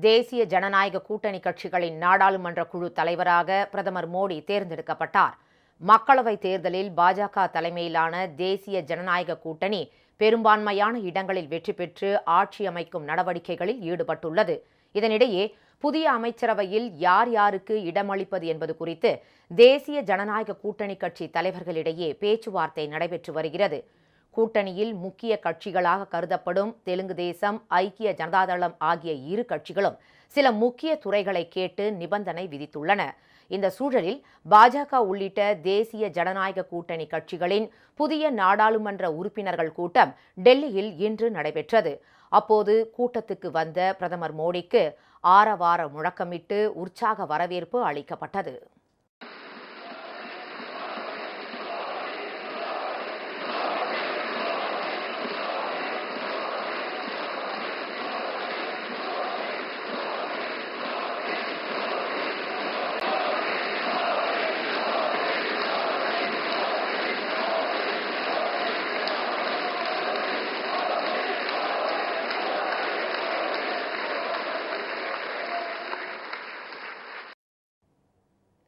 தேசிய ஜனநாயக கூட்டணி கட்சிகளின் நாடாளுமன்ற குழு தலைவராக பிரதமர் மோடி தேர்ந்தெடுக்கப்பட்டார். மக்களவைத் தேர்தலில் பாஜக தலைமையிலான தேசிய ஜனநாயக கூட்டணி பெரும்பான்மையான இடங்களில் வெற்றி பெற்று ஆட்சி அமைக்கும் நடவடிக்கைகளில் ஈடுபட்டுள்ளது. இதனிடையே புதிய அமைச்சரவையில் யார் யாருக்கு இடமளிப்பது என்பது குறித்து தேசிய ஜனநாயக கூட்டணி கட்சி தலைவர்களிடையே பேச்சுவார்த்தை நடைபெற்று வருகிறது. கூட்டணியில் முக்கிய கட்சிகளாக கருதப்படும் தெலுங்கு தேசம் ஐக்கிய ஜனதாதளம் ஆகிய இரு கட்சிகளும் சில முக்கிய துறைகளை கேட்டு நிபந்தனை விதித்துள்ளன. இந்த சூழலில் பாஜக உள்ளிட்ட தேசிய ஜனநாயக கூட்டணி கட்சிகளின் புதிய நாடாளுமன்ற உறுப்பினர்கள் கூட்டம் டெல்லியில் இன்று நடைபெற்றது. அப்போது கூட்டத்துக்கு வந்த பிரதமர் மோடிக்கு ஆரவார முழக்கமிட்டு உற்சாக வரவேற்பு அளிக்கப்பட்டது.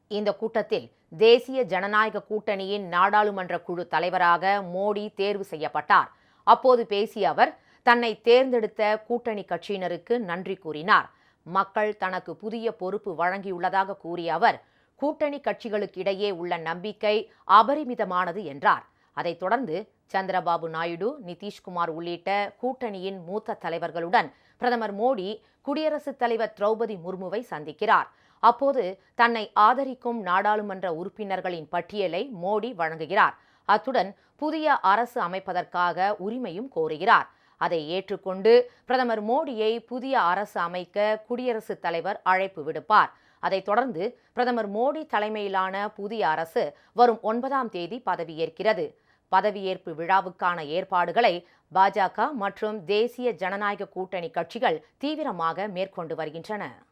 இந்த கூட்டத்தில் தேசிய ஜனநாயக கூட்டணியின் நாடாளுமன்ற குழு தலைவராக மோடி தேர்வு செய்யப்பட்டார். அப்போது பேசிய அவர் தன்னை தேர்ந்தெடுத்த கூட்டணி கட்சியினருக்கு நன்றி கூறினார். மக்கள் தனக்கு புதிய பொறுப்பு வழங்கியுள்ளதாக கூறிய அவர் கூட்டணி கட்சிகளுக்கிடையே உள்ள நம்பிக்கை அபரிமிதமானது என்றார். அதைத் தொடர்ந்து சந்திரபாபு நாயுடு நிதிஷ்குமார் உள்ளிட்ட கூட்டணியின் மூத்த தலைவர்களுடன் பிரதமர் மோடி குடியரசுத் தலைவர் திரௌபதி முர்முவை சந்திக்கிறார். அப்போது தன்னை ஆதரிக்கும் நாடாளுமன்ற உறுப்பினர்களின் பட்டியலை மோடி வழங்குகிறார். அத்துடன் புதிய அரசு அமைப்பதற்காக உரிமையும் கோருகிறார். அதை ஏற்றுக்கொண்டு பிரதமர் மோடியை புதிய அரசு அமைக்க குடியரசுத் தலைவர் அழைப்பு விடுப்பார். அதைத் தொடர்ந்து பிரதமர் மோடி தலைமையிலான புதிய அரசு வரும் ஒன்பதாம் தேதி பதவியேற்கிறது. பதவியேற்பு விழாவுக்கான ஏற்பாடுகளை பாஜக மற்றும் தேசிய ஜனநாயக கூட்டணி கட்சிகள் தீவிரமாக மேற்கொண்டு வருகின்றன.